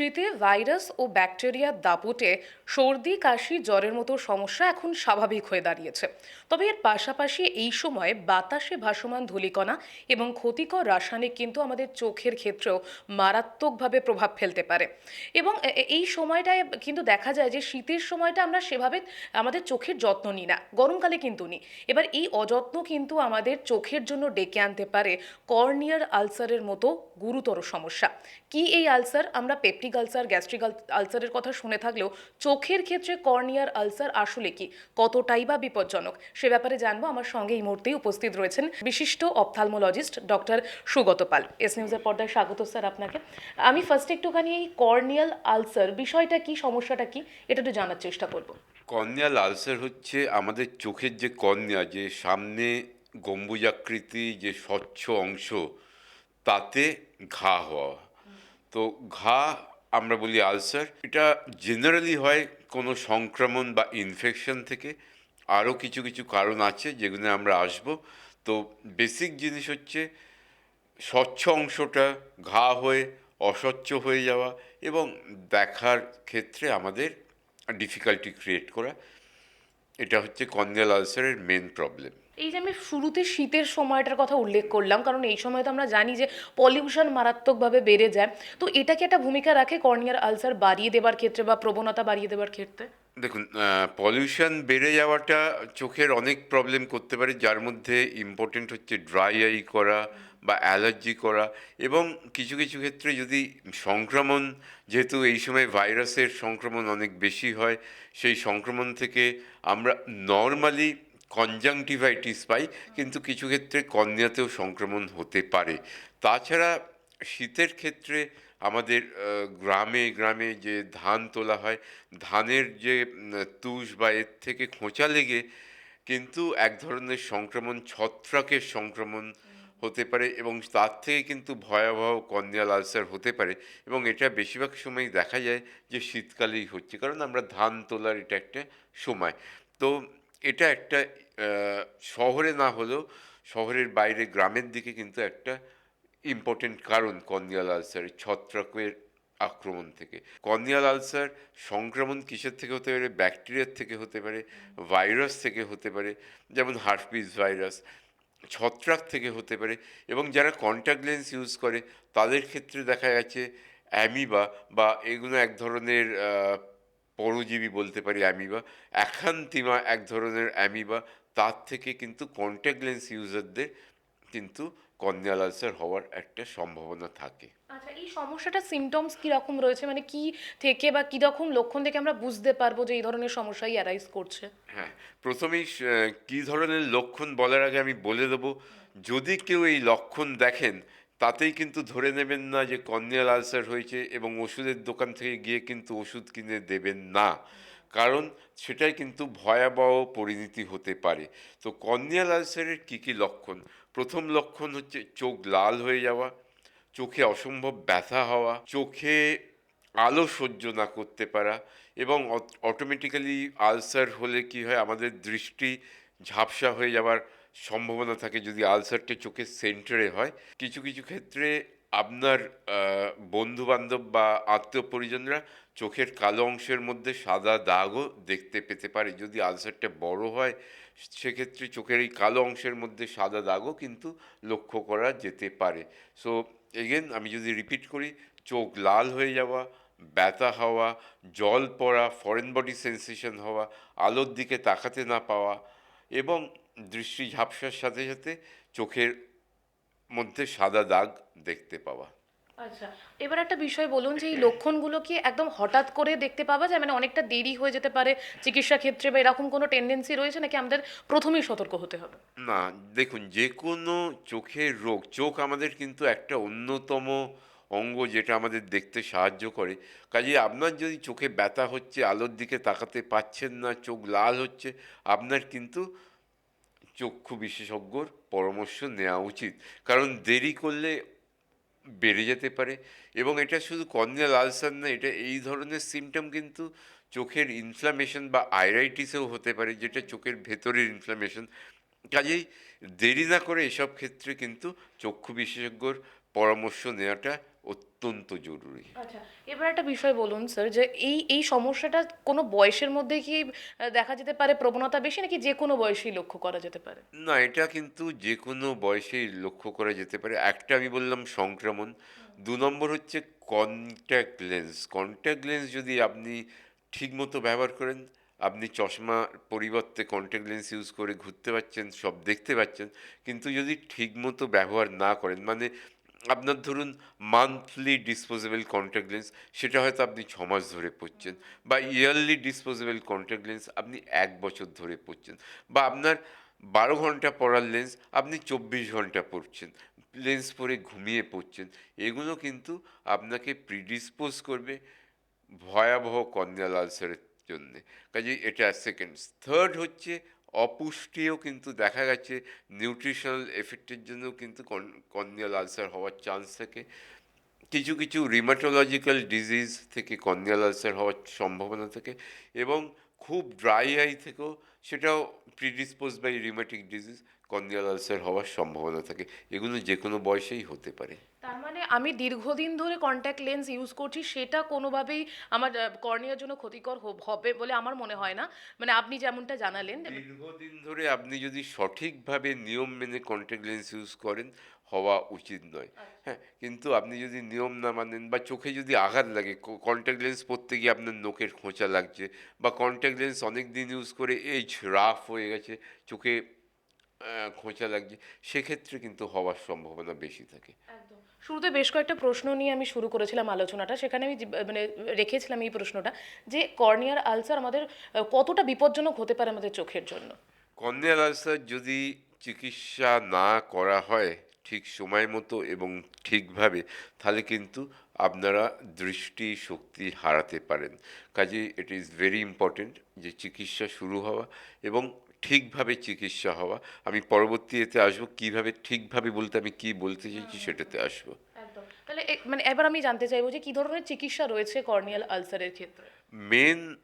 শীতে ভাইরাস ও ব্যাকটেরিয়ার দাপটে সর্দি, কাশি, জ্বরের মতো সমস্যা এখন স্বাভাবিক হয়ে দাঁড়িয়েছে। তবে এর পাশাপাশি এই সময় বাতাসে ভাসমান ধূলিকণা এবং ক্ষতিকর রাসায়নিক কিন্তু আমাদের চোখের ক্ষেত্রেও মারাত্মকভাবে প্রভাব ফেলতে পারে। এবং এই সময়টায় কিন্তু দেখা যায় যে শীতের সময়টা আমরা সেভাবে আমাদের চোখের যত্ন নিই না, গরমকালে কিন্তু নিই। এবার এই অযত্ন কিন্তু আমাদের চোখের জন্য ডেকে আনতে পারে কর্নিয়ার আলসারের মতো গুরুতর সমস্যা। কি এই আলসার? আমরা পেপটিক আলসার গ্যাস্ট্রিক আলসারের কথা শুনে থাকলেও চোখের ক্ষেত্রে কর্নিয়ার আলসার আসলে কি? কতটাই বা বিপজ্জনক? সে ব্যাপারে জানব। আমার সঙ্গে এই মুহূর্তেই উপস্থিত রয়েছেন বিশিষ্ট ophthalmologist doctor Sugata Pal. S নিউজের পর্দায় স্বাগত স্যার আপনাকে। আমি ফার্স্ট একটুখানি এই কর্নিয়াল আলসার বিষয়টা কি, সমস্যাটা কি, এটা একটু জানার চেষ্টা করব। কর্নিয়াল আলসার হচ্ছে আমাদের চোখের যে কর্নিয়া, যে সামনে গম্বুজাকৃতি, যে স্বচ্ছ অংশ, তাতে ঘা হওয়া। তো ঘা আমরা বলি আলসার, এটা জেনারেলি হয় কোনো সংক্রমণ বা ইনফেকশন থেকে। আরও কিছু কিছু কারণ আছে যেগুলো আমরা আসব। তো বেসিক জিনিস হচ্ছে স্বচ্ছ অংশটা, ঘা হয়ে, অস্বচ্ছ হয়ে যাওয়া এবং দেখার ক্ষেত্রে আমাদের ডিফিকাল্টি ক্রিয়েট করা। এটা হচ্ছে কর্নিয়াল আলসারের মেন প্রবলেম এই যে আমি শুরুতে শীতের সময়টার কথা উল্লেখ করলাম কারণ এই সময় তো আমরা জানি যে পলিউশন মারাত্মকভাবে বেড়ে যায়। তো এটা কি একটা ভূমিকা রাখে কর্নিয়ার আলসার বাড়িয়ে দেবার ক্ষেত্রে বা প্রবণতা বাড়িয়ে দেবার ক্ষেত্রে? দেখুন পলিউশন বেড়ে যাওয়াটা চোখের অনেক প্রবলেম করতে পারে যার মধ্যে ইম্পর্টেন্ট হচ্ছে ড্রাই আই করা বা অ্যালার্জি করা এবং কিছু কিছু ক্ষেত্রে যদি সংক্রমণ, যেহেতু এই সময় ভাইরাসের সংক্রমণ অনেক বেশি হয়, সেই সংক্রমণ থেকে আমরা নর্মালি কনজাংটিভাইটিস পাই, কিন্তু কিছু ক্ষেত্রে কন্যাতেও সংক্রমণ হতে পারে। তাছাড়া শীতের ক্ষেত্রে আমাদের গ্রামে গ্রামে যে ধান তোলা হয়, ধানের যে তুষ বা এর থেকে খোঁচা লেগে কিন্তু এক ধরনের সংক্রমণ, ছত্রাকের সংক্রমণ হতে পারে এবং তার থেকে কিন্তু ভয়াবহ কর্নিয়াল আলসার হতে পারে এবং এটা বেশিরভাগ সময় দেখা যায় যে শীতকালেই হচ্ছে, কারণ আমরা ধান তোলার এটা একটা সময়। তো এটা একটা শহরে না হলেও শহরের বাইরে গ্রামের দিকে কিন্তু একটা ইম্পর্টেন্ট কারণ কর্নিয়াল আলসারের ছত্রাকের আক্রমণ থেকে। কর্নিয়াল আলসার সংক্রমণ কিসের থেকে হতে পারে? ব্যাকটেরিয়ার থেকে হতে পারে, ভাইরাস থেকে হতে পারে, যেমন হার্পিস ভাইরাস। ছত্রাক থেকে হতে পারে এবং যারা কন্ট্যাক্ট লেন্স ইউজ করে, তাদের ক্ষেত্রে দেখা গেছে অ্যামিবা বা এগুলো এক ধরনের পরজীবী বলতে পারি অ্যামিবা, একান্তিমা এক ধরনের অ্যামিবা, তার থেকে কিন্তু কন্ট্যাক্ট লেন্স ইউজারদের কিন্তু কর্নিয়াল আলসার হওয়ার একটা সম্ভাবনা থাকে। আচ্ছা এই সমস্যাটা সিমটমস কীরকম রয়েছে? মানে কি থেকে বা কীরকম লক্ষণ থেকে আমরা বুঝতে পারব যে এই ধরনের সমস্যাই অ্যারাইজ করছে? হ্যাঁ প্রথমেই কী ধরনের লক্ষণ বলার আগে আমি বলে দেবো যদি কেউ এই লক্ষণ দেখেন তাতেই কিন্তু ধরে নেবেন না যে কর্নিয়াল আলসার হয়েছে এবং ওষুধের দোকান থেকে গিয়ে কিন্তু ওষুধ কিনে দেবেন না। কারণ সেটাই কিন্তু ভয়াবহ পরিণতি হতে পারে। তো কর্নিয়াল আলসারের কী কী লক্ষণ? প্রথম লক্ষণ হচ্ছে চোখ লাল হয়ে যাওয়া, চোখে অসম্ভব ব্যথা হওয়া, চোখে আলো সহ্য না করতে পারা এবং অটোমেটিক্যালি আলসার হলে কি হয়, আমাদের দৃষ্টি ঝাপসা হয়ে যাওয়ার সম্ভাবনা থাকে যদি আলসারটা চোখের সেন্টারে হয়। কিছু কিছু ক্ষেত্রে আপনার বন্ধু বান্ধব বা আত্মীয় পরিজনরা চোখের কালো অংশের মধ্যে সাদা দাগও দেখতে পেতে পারে। যদি আলসারটা বড় হয় সেক্ষেত্রে চোখের এই কালো অংশের মধ্যে সাদা দাগও কিন্তু লক্ষ্য করা যেতে পারে। সো এগেন আমি যদি রিপিট করি, চোখ লাল হয়ে যাওয়া, ব্যথা হওয়া, জল পড়া ফরেন বডি সেন্সেশন হওয়া, আলোর দিকে তাকাতে না পাওয়া এবং দৃষ্টি ঝাপসার সাথে সাথে চোখের মধ্যে সাদা দাগ দেখতে পাওয়া। আচ্ছা এবার একটা বিষয় বলুন যে এই লক্ষণগুলো কি একদম হঠাৎ করে দেখতে পাওয়া যায়? মানে অনেকটা দেরি হয়ে যেতে পারে চিকিৎসা ক্ষেত্রে বা এরকম কোনো টেন্ডেন্সি রয়েছে নাকি আমাদের প্রথমেই সতর্ক হতে হবে? না, দেখুন যে কোনো চোখের রোগ, চোখ আমাদের কিন্তু একটা অন্যতম অঙ্গ যেটা আমাদের দেখতে সাহায্য করে। কাজে আপনার যদি চোখে ব্যথা হচ্ছে, আলোর দিকে তাকাতে পাচ্ছেন না, চোখ লাল হচ্ছে, আপনার কিন্তু চক্ষু বিশেষজ্ঞর পরামর্শ নেওয়া উচিত। কারণ দেরি করলে বেড়ে যেতে পারে এবং এটা শুধু কর্নিয়াল আলসার না, এটা এই ধরনের সিমটম কিন্তু চোখের ইনফ্লামেশন বা আইরাইটিসেও হতে পারে, যেটা চোখের ভেতরের ইনফ্লামেশন কাজেই দেরি না করে এসব ক্ষেত্রে কিন্তু চক্ষু বিশেষজ্ঞর পরামর্শ নেওয়াটা অত্যন্ত জরুরি। আচ্ছা এবার একটা বিষয় বলুন স্যার যে এই এই সমস্যাটা কোনো বয়সের মধ্যে কি দেখা যেতে পারে প্রবণতা বেশি নাকি যে কোনো বয়সেই লক্ষ্য করা যেতে পারে? না এটা কিন্তু যে কোনো বয়সেই লক্ষ্য করা যেতে পারে। একটা আমি বললাম সংক্রমণ দু নম্বর হচ্ছে কন্ট্যাক্ট লেন্স কন্ট্যাক্ট লেন্স যদি আপনি ঠিকমতো ব্যবহার করেন আপনি চশমার পরিবর্তে কন্ট্যাক্ট লেন্স ইউজ করে ঘুরতে পারছেন, সব দেখতে পাচ্ছেন, কিন্তু যদি ঠিকমতো ব্যবহার না করেন মানে আপনার ধরুন মান্থলি ডিসপোজেবল কন্ট্যাক্ট লেন্স সেটা হয়তো আপনি ছ মাস ধরে পড়ছেন বা ইয়ারলি ডিসপোজেবল কন্ট্যাক্ট লেন্স আপনি এক বছর ধরে পড়ছেন বা আপনার বারো ঘণ্টা পড়ার লেন্স আপনি চব্বিশ ঘণ্টা পড়ছেন লেন্স পরে ঘুমিয়ে পড়ছেন এগুলো কিন্তু আপনাকে প্রিডিসপোজ করবে ভয়াবহ কর্নিয়াল আলসারের জন্য। কাজে এটা সেকেন্ড থার্ড হচ্ছে, অপুষ্টিও কিন্তু দেখা গেছে নিউট্রিশনাল এফেক্টের জন্য কিন্তু কর্নিয়াল আলসার হওয়ার চান্স থাকে। কিছু কিছু রিমাটোলজিক্যাল ডিজিজ থেকে কর্নিয়াল আলসার হওয়ার সম্ভাবনা থাকে এবং খুব ড্রাই আই থেকেও সেটাও predispose by rheumatic disease corneal ulcer হওয়ার সম্ভাবনা থাকে। এগুলো যে কোনো বয়সেই হতে পারে। তার মানে আমি দীর্ঘদিন ধরে কন্ট্যাক্ট লেন্স ইউজ করছি সেটা কোনোভাবেই আমার কর্নিয়ার জন্য ক্ষতিকর হবে বলে আমার মনে হয় না। মানে আপনি যেমনটা জানালেন দীর্ঘদিন ধরে আপনি যদি সঠিকভাবে নিয়ম মেনে কন্ট্যাক্ট লেন্স ইউজ করেন হওয়া উচিত নয়। হ্যাঁ কিন্তু আপনি যদি নিয়ম না মানেন বা চোখে যদি আঘাত লাগে কন্ট্যাক্ট লেন্স পরতে গিয়ে আপনার নোকের খোঁচা লাগছে বা কন্ট্যাক্ট লেন্স অনেক দিন ইউজ করে এই রাফ হয়ে গেছে চোখে খোঁচা লাগছে সেক্ষেত্রে কিন্তু হওয়ার সম্ভাবনা বেশি থাকে। শুরুতে বেশ কয়েকটা প্রশ্ন নিয়ে আমি শুরু করেছিলাম আলোচনাটা সেখানে আমি মানে রেখেছিলাম এই প্রশ্নটা যে কর্নিয়ার আলসার আমাদের কতটা বিপজ্জনক হতে পারে আমাদের চোখের জন্য? কর্নিয়াল আলসার যদি চিকিৎসা না করা হয় ঠিক সময় মতো এবং ঠিকভাবে তাহলে কিন্তু আপনারা দৃষ্টি শক্তি হারাতে পারেন। কাজে ইট ইজ ভেরি ইম্পর্টেন্ট যে চিকিৎসা শুরু হওয়া এবং ঠিকভাবে চিকিৎসা হওয়া। আমি পরবর্তী এতে আসব কীভাবে ঠিকভাবে বলতে আমি কি বলতে চাইছি সেটাতে আসব। তাহলে মানে এবার আমি জানতে চাইব যে কি ধরনের চিকিৎসা রয়েছে কর্নিয়াল আলসারের ক্ষেত্রে? মেন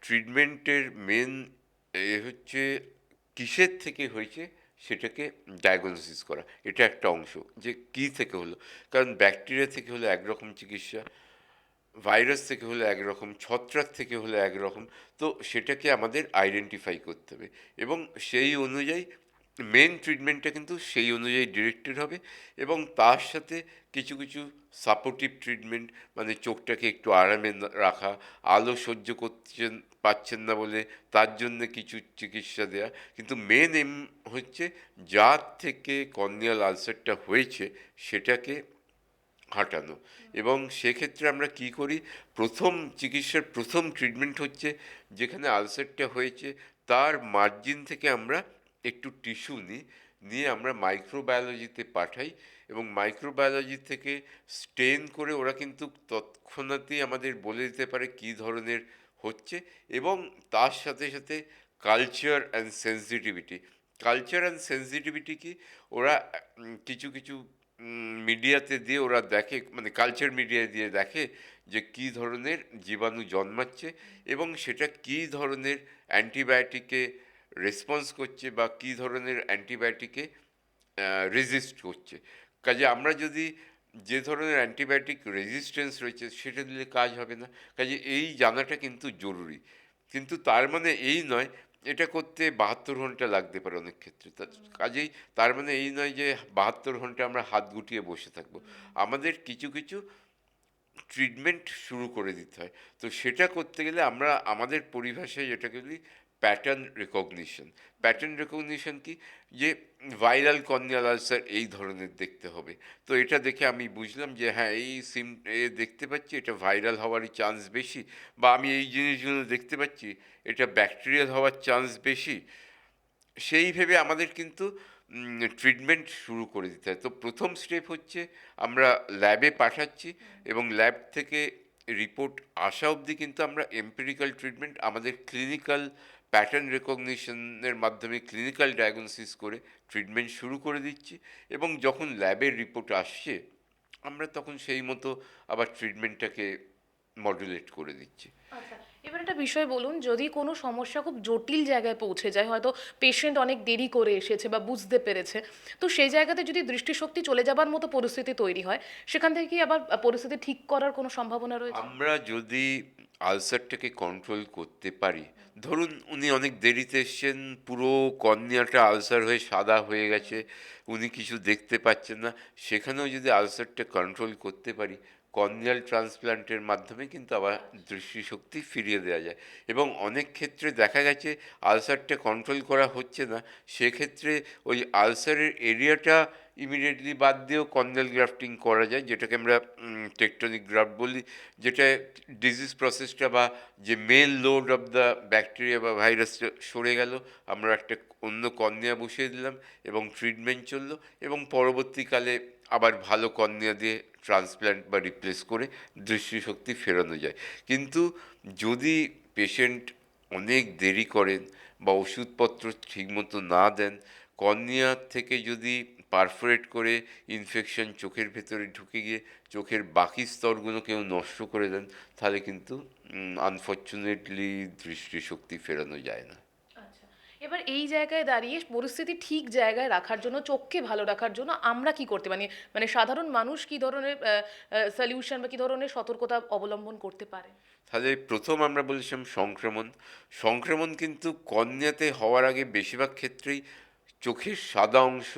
ট্রিটমেন্টের মেন এ হচ্ছে কিসের থেকে হয়েছে? সেটাকে ডায়াগনোসিস করা। এটা একটা অংশ যে কি থেকে হলো? কারণ ব্যাকটেরিয়া থেকে হলো একরকম চিকিৎসা ভাইরাস থেকে হলে একরকম, ছত্রাক থেকে হলে একরকম, তো সেটাকে আমাদের আইডেন্টিফাই করতে হবে এবং সেই অনুযায়ী মেন ট্রিটমেন্টটা কিন্তু সেই অনুযায়ী ডিরেক্টেড হবে এবং তার সাথে কিছু কিছু সাপোর্টিভ ট্রিটমেন্ট মানে চোখটাকে একটু আরামে রাখা, আলো সহ্য করছেন পাচ্ছেন না বলে তার জন্য কিছু চিকিৎসা দেয়া। কিন্তু মেন এম হচ্ছে যার থেকে কর্নিয়াল আলসারটা হয়েছে সেটাকে হাঁটানো। এবং সেক্ষেত্রে আমরা কি করি? প্রথম চিকিৎসার প্রথম ট্রিটমেন্ট হচ্ছে যেখানে আলসারটা হয়েছে তার মার্জিন থেকে আমরা একটু টিস্যু নিই, নিয়ে আমরা মাইক্রোবায়োলজিতে পাঠাই এবং মাইক্রোবায়োলজি থেকে স্টেন করে ওরা কিন্তু তৎক্ষণাতেই আমাদের বলে দিতে পারে কী ধরনের হচ্ছে এবং তার সাথে সাথে culture and sensitivity culture and sensitivity কি? ওরা কিছু কিছু মিডিয়াতে দিয়ে ওরা দেখে মানে কালচার মিডিয়া দিয়ে দেখে যে কী ধরনের জীবাণু জন্মাচ্ছে এবং সেটা কী ধরনের অ্যান্টিবায়োটিকে রেসপন্স করছে বা কী ধরনের অ্যান্টিবায়োটিকে রেজিস্ট করছে। কাজে আমরা যদি যে ধরনের অ্যান্টিবায়োটিক রেজিস্ট্যান্স রয়েছে সেটা দিলে কাজ হবে না। কাজে এই জানাটা কিন্তু জরুরি। কিন্তু তার মানে এই নয় এটা করতে বাহাত্তর ঘণ্টা লাগতে পারে অনেক ক্ষেত্রে। কাজেই তার মানে এই নয় যে বাহাত্তর ঘণ্টা আমরা হাত গুটিয়ে বসে থাকব। আমাদের কিছু কিছু ট্রিটমেন্ট শুরু করে দিতে হয়। তো সেটা করতে গেলে আমরা আমাদের পরিভাষায় যেটাকে বলি প্যাটার্ন রেকগনিশন প্যাটার্ন রেকগনিশন কি? যে ভাইরাল কর্নিয়াল আলসার এই ধরনের দেখতে হবে। তো এটা দেখে আমি বুঝলাম যে হ্যাঁ এই সিম এ দেখতে পাচ্ছি এটা ভাইরাল হওয়ারই চান্স বেশি বা আমি এই জিনিসগুলো দেখতে পাচ্ছি, এটা ব্যাকটেরিয়াল হওয়ার চান্স বেশি। সেই ভেবে আমাদের কিন্তু ট্রিটমেন্ট শুরু করে দিতে হয়। তো প্রথম স্টেপ হচ্ছে আমরা ল্যাবে পাঠাচ্ছি এবং ল্যাব থেকে রিপোর্ট আসা অবধি কিন্তু আমরা এম্পেরিক্যাল ট্রিটমেন্ট আমাদের ক্লিনিক্যাল প্যাটার্ন রেকগনিশনের মাধ্যমে ক্লিনিক্যাল ডায়াগনোসিস করে ট্রিটমেন্ট শুরু করে দিচ্ছি এবং যখন ল্যাবের রিপোর্ট আসছে, আমরা তখন সেই মতো আবার ট্রিটমেন্টটাকে মডুলেট করে দিচ্ছি। এবার একটা বিষয় বলুন, যদি কোনো সমস্যা খুব জটিল জায়গায় পৌঁছে যায়, হয়তো পেশেন্ট অনেক দেরি করে এসেছে বা বুঝতে পেরেছে, তো সেই জায়গাতে যদি দৃষ্টিশক্তি চলে যাবার মতো পরিস্থিতি তৈরি হয়, সেখান থেকে কি আবার পরিস্থিতি ঠিক করার কোনো সম্ভাবনা রয়েছে? আমরা যদি আলসারটাকে কন্ট্রোল করতে পারি, ধরুন উনি অনেক দেরিতে এসছেন, পুরো কর্নিয়াটা আলসার হয়ে সাদা হয়ে গেছে, উনি কিছু দেখতে পাচ্ছেন না, সেখানেও যদি আলসারটা কন্ট্রোল করতে পারি কর্নিয়াল ট্রান্সপ্লান্টের মাধ্যমে কিন্তু আবার দৃষ্টিশক্তি ফিরিয়ে দেওয়া যায়। এবং অনেক ক্ষেত্রে দেখা গেছে আলসারটা কন্ট্রোল করা হচ্ছে না, সেক্ষেত্রে ওই আলসারের এরিয়াটা ইমিডিয়েটলি বাদ দিয়েও কর্নিয়াল গ্রাফটিং করা যায়, যেটাকে আমরা টেকটনিক গ্রাফট বলি, যেটা ডিজিজ প্রসেসটা বা যে main load of the bacteria বা ভাইরাসটা সরে গেল, আমরা একটা অন্য কর্নিয়া বসিয়ে দিলাম এবং ট্রিটমেন্ট চলল এবং পরবর্তীকালে আবার ভালো কর্নিয়া দিয়ে ট্রান্সপ্ল্যান্ট বা রিপ্লেস করে দৃষ্টিশক্তি ফেরানো যায়। কিন্তু যদি পেশেন্ট অনেক দেরি করেন বা ওষুধপত্র ঠিকমতো না দেন, কর্নিয়া থেকে যদি পারফোরেট করে ইনফেকশন চোখের ভেতরে ঢুকে গিয়ে চোখের বাকি স্তরগুলোকেও নষ্ট করে দেন, তাহলে কিন্তু আনফর্চুনেটলি দৃষ্টিশক্তি ফেরানো যায় না। এবার এই জায়গায় দাঁড়িয়ে পরিস্থিতি ঠিক জায়গায় রাখার জন্য, চোখকে ভালো রাখার জন্য আমরা কি করতে মানে মানে সাধারণ মানুষ কি ধরনের সলিউশন বা কি ধরনের সতর্কতা অবলম্বন করতে পারে? তাহলে প্রথম আমরা বলেছিলাম সংক্রমণ। সংক্রমণ কিন্তু কর্নিয়াতে হওয়ার আগে বেশিরভাগ ক্ষেত্রেই চোখের সাদা অংশ,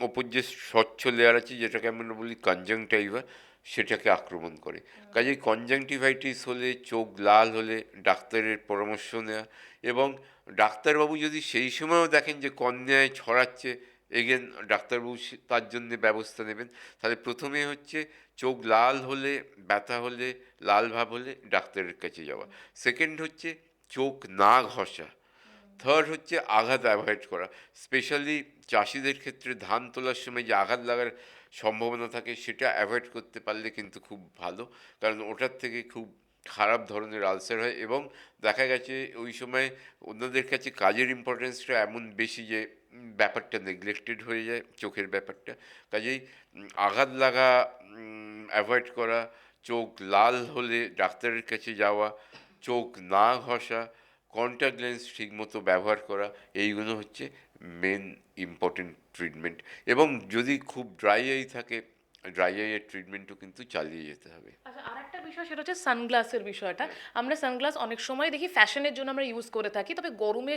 ওপর যে স্বচ্ছ লেয়ার আছে, যেটাকে আমরা বলি কনজাংটাইভা সেটাকে আক্রমণ করে। কাজেই কনজাংটিভাইটিস হলে চোখ লাল হলে ডাক্তারের পরামর্শ নেওয়া এবং ডাক্তারবাবু যদি সেই সময়ও দেখেন যে কর্নিয়ায় ছড়াচ্ছে এগেন ডাক্তারবাবু তার জন্যে ব্যবস্থা নেবেন তাহলে প্রথমে হচ্ছে চোখ লাল হলে ব্যথা হলে লাল ভাব হলে ডাক্তারের কাছে যাওয়া। সেকেন্ড হচ্ছে চোখ না ঘষা। থার্ড হচ্ছে আঘাত অ্যাভয়েড করা। স্পেশালি চাষিদের ক্ষেত্রে ধান তোলার সময় যে আঘাত লাগার সম্ভাবনা থাকে সেটা অ্যাভয়েড করতে পারলে কিন্তু খুব ভালো। কারণ ওটার থেকে খুব খারাপ ধরনের আলসার হয় এবং দেখা গেছে ওই সময় অন্যদের কাছে কাজের ইম্পর্টেন্সটা এমন বেশি যে ব্যাপারটা নেগলেক্টেড হয়ে যায় চোখের ব্যাপারটা। কাজেই আঘাত লাগা অ্যাভয়েড করা, চোখ লাল হলে ডাক্তারের কাছে যাওয়া, চোখ না ঘষা কন্ট্যাক্ট লেন্স ঠিকমতো ব্যবহার করা, এইগুলো হচ্ছে মেন ইম্পর্টেন্ট ট্রিটমেন্ট এবং যদি খুব ড্রাই আই থাকে ড্রাই আইয়ের ট্রিটমেন্টও কিন্তু চালিয়ে যেতে হবে। আচ্ছা আর একটা বিষয় সেটা হচ্ছে সানগ্লাসের বিষয়টা। আমরা সানগ্লাস অনেক সময় দেখি ফ্যাশনের জন্য আমরা ইউজ করে থাকি তবে গরমে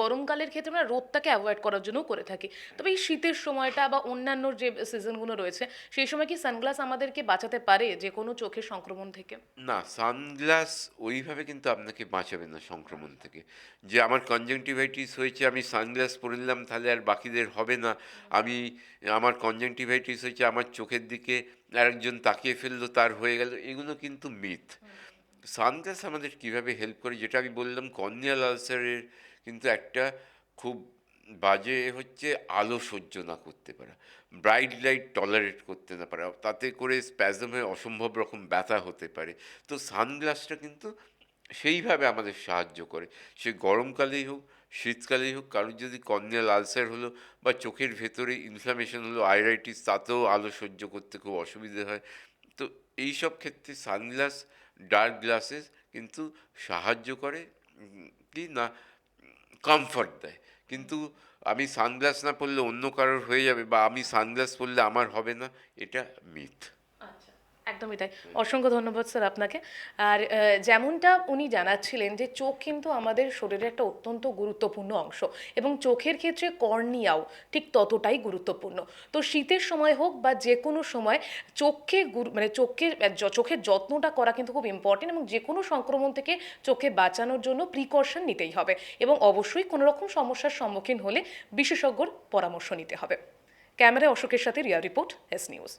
গরমকালের ক্ষেত্রে আমরা রোদটাকে অ্যাভয়েড করার জন্যও করে থাকি। তবে এই শীতের সময়টা বা অন্যান্য যে সিজনগুলো রয়েছে সেই সময় কি সানগ্লাস আমাদেরকে বাঁচাতে পারে যে কোনো চোখের সংক্রমণ থেকে? না সানগ্লাস ওইভাবে কিন্তু আপনাকে বাঁচাবে না সংক্রমণ থেকে। যে আমার কনজাংটিভাইটিস হয়েছে আমি সানগ্লাস পরে নিলাম তাহলে আর বাকিদের হবে না। আমি আমার কনজাংটিভাইটিস হয়েছে আমার চোখের দিকে আরেকজন তাকিয়ে ফেলল, তার হয়ে গেল। এগুলো কিন্তু মিথ। সানগ্লাস আমাদের কীভাবে হেল্প করে, যেটা আমি বললাম কর্নিয়াল আলসারের কিন্তু একটা খুব বাজে হচ্ছে আলো সহ্য না করতে পারা ব্রাইট লাইট টলারেট করতে না পারা, তাতে করে স্প্যাজম হয়ে অসম্ভব রকম ব্যথা হতে পারে। তো সানগ্লাসটা কিন্তু সেইভাবে আমাদের সাহায্য করে। সে গরমকালেই হোক শীতকালেই হোক, কারোর যদি কর্নিয়াল আলসার হলো বা চোখের ভেতরে ইনফ্লামেশন হলো আইরাইটিস তাতেও আলো সহ্য করতে খুব অসুবিধে হয়। তো এই সব ক্ষেত্রে সানগ্লাস, ডার্ক গ্লাসেস কিন্তু সাহায্য করে, কি না কমফর্ট দেয়। কিন্তু আমি সানগ্লাস না পরলে অন্য কারোর হয়ে যাবে বা আমি সানগ্লাস পরলে আমার হবে না, এটা মিথ একদমই তাই। অসংখ্য ধন্যবাদ স্যার আপনাকে। আর যেমনটা উনি জানাচ্ছিলেন যে চোখ কিন্তু আমাদের শরীরের একটা অত্যন্ত গুরুত্বপূর্ণ অংশ এবং চোখের ক্ষেত্রে কর্নিয়াও ঠিক ততটাই গুরুত্বপূর্ণ। তো শীতের সময় হোক বা যে কোনো সময় চোখকে গুরু- মানে চোখের চোখের যত্নটা করা কিন্তু খুব ইম্পর্টেন্ট এবং যে কোনো সংক্রমণ থেকে চোখে বাঁচানোর জন্য প্রিকশন নিতেই হবে এবং অবশ্যই কোনো রকম সমস্যার সম্মুখীন হলে বিশেষজ্ঞর পরামর্শ নিতে হবে। ক্যামেরায় অশোকের সাথে রিয়া রিপোর্ট এস নিউজ